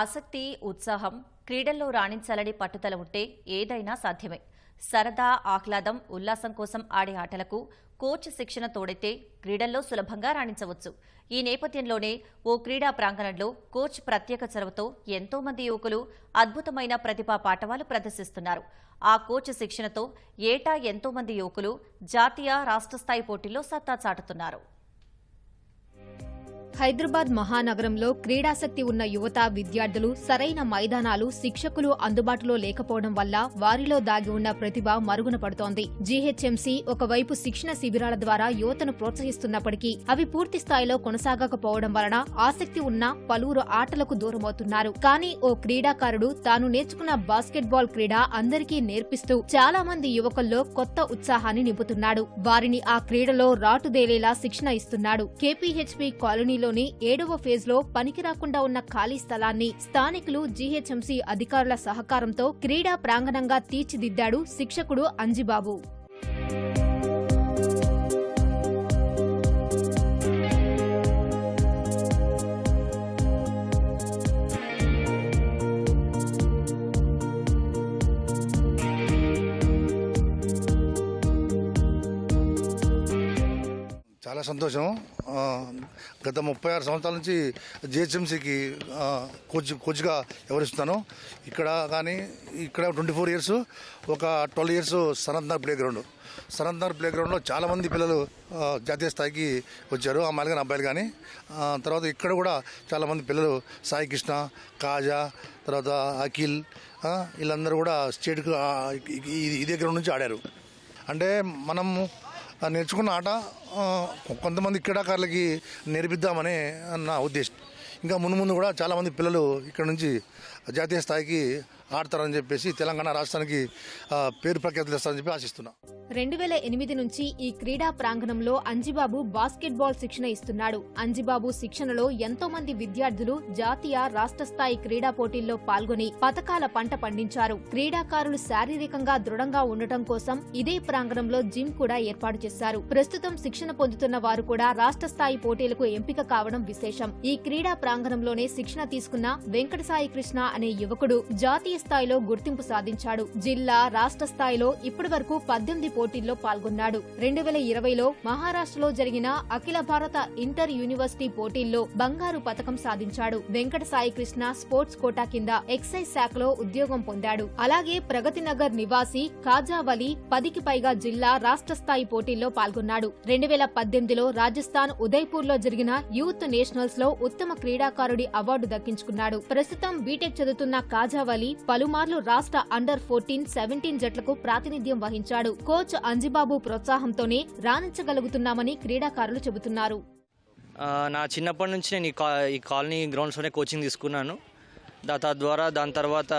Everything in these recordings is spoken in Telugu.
ఆసక్తి ఉత్సాహం క్రీడల్లో రాణించాలని పట్టుదల ఉంటే ఏదైనా సాధ్యమే. సరదా ఆహ్లాదం ఉల్లాసం కోసం ఆడే ఆటలకు కోచ్ శిక్షణ తోడైతే క్రీడల్లో సులభంగా రాణించవచ్చు. ఈ నేపథ్యంలోనే ఓ క్రీడా ప్రాంగణంలో కోచ్ ప్రత్యేక చొరవతో ఎంతో మంది యువకులు అద్భుతమైన ప్రతిభా పాఠవాలు ప్రదర్శిస్తున్నారు. ఆ కోచ్ శిక్షణతో ఏటా ఎంతో మంది యువకులు జాతీయ రాష్ట్ర స్థాయి పోటీల్లో సత్తా చాటుతున్నారు. హైదరాబాద్ మహానగరంలో క్రీడాసక్తి ఉన్న యువత విద్యార్థులు సరైన మైదానాలు శిక్షకులు అందుబాటులో లేకపోవడం వల్ల వారిలో దాగి ఉన్న ప్రతిభ మరుగున పడుతోంది. జీహెచ్ఎంసీ ఒకవైపు శిక్షణ శిబిరాల ద్వారా యువతను ప్రోత్సహిస్తున్నప్పటికీ అవి పూర్తి స్థాయిలో కొనసాగకపోవడం వలన ఆసక్తి ఉన్న పలువురు ఆటలకు దూరమవుతున్నారు. కానీ ఓ క్రీడాకారుడు తాను నేర్చుకున్న బాస్కెట్బాల్ క్రీడ అందరికీ నేర్పిస్తూ చాలా మంది యువకుల్లో కొత్త ఉత్సాహాన్ని నింపుతున్నాడు. వారిని ఆ క్రీడలో రాటుదేలేలా శిక్షణ ఇస్తున్నాడు. కేపీహెచ్పీ కాలనీలోని ఏడవ ఫేజ్లో ఉన్న ఖాళీ స్థలాన్ని స్థానికులు జీహెచ్ఎంసీ అధికారుల సహకారంతో క్రీడా ప్రాంగణంగా తీర్చిదిద్దాడు శిక్షకుడు అంజిబాబు. సంతోషం. గత ముప్పై ఆరు సంవత్సరాల నుంచి జిహెచ్ఎంసీకి కోచ్ కోచ్గా వ్యవహరిస్తున్నాను. ఇక్కడ కానీ ఇక్కడ ట్వంటీ ఫోర్ ఇయర్స్ ఒక twelve years Sanathnagar play ground Sanathnagar play గ్రౌండ్లో చాలామంది పిల్లలు జాతీయ స్థాయికి వచ్చారు అమ్మాయిలు కానీ అబ్బాయిలు కానీ. తర్వాత ఇక్కడ కూడా చాలామంది పిల్లలు సాయి కృష్ణ కాజా తర్వాత అఖిల్ వీళ్ళందరూ కూడా స్టేట్కి ఇదే గ్రౌండ్ నుంచి ఆడారు. అంటే మనము నేర్చుకున్న ఆట కొంతమంది క్రీడాకారులకి నేర్పిద్దామని నా ఉద్దేశం. ఇంకా ముందు ముందు కూడా చాలామంది పిల్లలు ఇక్కడ నుంచి జాతీయ స్థాయికి ఆడతారని చెప్పేసి తెలంగాణ రాష్ట్రానికి పేరు ప్రఖ్యాతులు ఇస్తారని చెప్పి ఆశిస్తున్నా. రెండు వేల ఎనిమిది నుంచి ఈ క్రీడా ప్రాంగణంలో అంజిబాబు బాస్కెట్బాల్ శిక్షణ ఇస్తున్నాడు. అంజిబాబు శిక్షణలో ఎంతో మంది విద్యార్థులు జాతీయ రాష్ట్ర స్థాయి క్రీడా పోటీల్లో పాల్గొని పథకాల పంట పండించారు. క్రీడాకారులు శారీరకంగా దృఢంగా ఉండటం కోసం ఇదే ప్రాంగణంలో జిమ్ కూడా ఏర్పాటు చేశారు. ప్రస్తుతం శిక్షణ పొందుతున్న వారు కూడా రాష్ట్ర స్థాయి పోటీలకు ఎంపిక కావడం విశేషం. ఈ క్రీడా ప్రాంగణంలోనే శిక్షణ తీసుకున్న వెంకటసాయి కృష్ణ అనే యువకుడు జాతీయ స్థాయిలో గుర్తింపు సాధించాడు. జిల్లా రాష్ట్ర స్థాయిలో ఇప్పటి వరకు పద్దెనిమిది పోటీల్లో పాల్గొన్నాడు. రెండు వేల ఇరవైలో మహారాష్ట్రలో జరిగిన అఖిల భారత ఇంటర్ యూనివర్సిటీ పోటీల్లో బంగారు పతకం సాధించాడు. వెంకటసాయి కృష్ణ స్పోర్ట్స్ కోటా కింద ఎక్సైజ్ శాఖలో ఉద్యోగం పొందాడు. అలాగే ప్రగతి నగర్ నివాసి కాజావలి పదికి పైగా జిల్లా రాష్ట్ర స్థాయి పోటీల్లో పాల్గొన్నాడు. రెండు వేల పద్దెనిమిదిలో రాజస్థాన్ ఉదయ్పూర్లో జరిగిన యూత్ నేషనల్స్లో ఉత్తమ క్రీడాకారుడి అవార్డు దక్కించుకున్నాడు. ప్రస్తుతం బీటెక్ చదువుతున్న కాజావలి పలుమార్లు రాష్ట్ర అండర్ ఫోర్టీన్ సెవెంటీన్ జట్లకు ప్రాతినిధ్యం వహించాడు. కోచ్ అంజిబాబు ప్రోత్సాహంతోనే రాణించగలుగుతున్నామని క్రీడాకారులు చెబుతున్నారు. నా చిన్నప్పటి నుంచి నేను ఈ కా ఈ కాలనీ గ్రౌండ్స్లోనే కోచింగ్ తీసుకున్నాను. దా తద్వారా దాని తర్వాత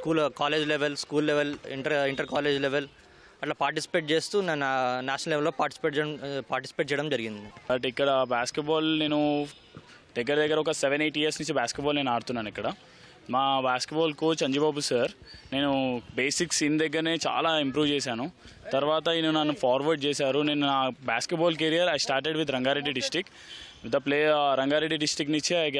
school college level school level inter inter college level అట్లా పార్టిసిపేట్ చేస్తూ నేను నేషనల్ లెవెల్లో పార్టిసిపేట్ చేయడం పార్టిసిపేట్ చేయడం జరిగింది. బట్ ఇక్కడ బాస్కెట్బాల్ నేను దగ్గర దగ్గర ఒక సెవెన్ ఎయిట్ ఇయర్స్ నుంచి బాస్కెట్బాల్ నేను ఆడుతున్నాను ఇక్కడ. మా బాస్కెట్బాల్ కోచ్ అంజిబాబు సార్ నేను బేసిక్స్ ఇన్ దగ్గరనే చాలా ఇంప్రూవ్ చేశాను. తర్వాత ఈయన నన్ను ఫార్వర్డ్ చేశారు. నేను నా basketball career I started with Rangareddy district with the play Rangareddy district నుంచి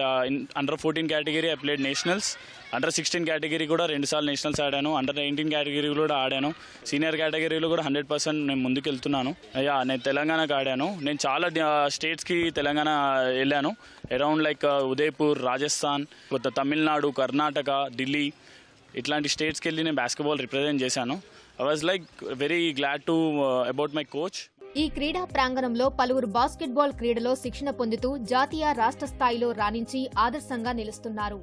under fourteen category I played nationals under sixteen category కూడా రెండుసార్లు నేషనల్స్ ఆడాను. అండర్ నైన్టీన్ కేటగిరీ కూడా ఆడాను. సీనియర్ కేటగిరీలో కూడా హండ్రెడ్ పర్సెంట్ నేను ముందుకు వెళ్తున్నాను. అయ్యా నేను తెలంగాణకు ఆడాను. నేను చాలా స్టేట్స్కి తెలంగాణ వెళ్ళాను. అరౌండ్ లైక్ ఉదయపూర్ రాజస్థాన్ కొత్త తమిళనాడు కర్ణాటక ఢిల్లీ ఇట్లాంటి స్టేట్స్కి వెళ్ళి నేను బాస్కెట్బాల్ రిప్రజెంట్ చేశాను. I was like very glad to about my coach ఈ క్రీడా ప్రాంగణంలో పలువురు బాస్కెట్బాల్ క్రీడలో శిక్షణ పొందుతూ జాతీయ రాష్ట్ర స్థాయిలో రాణించి ఆదర్శంగా నిలుస్తున్నారు.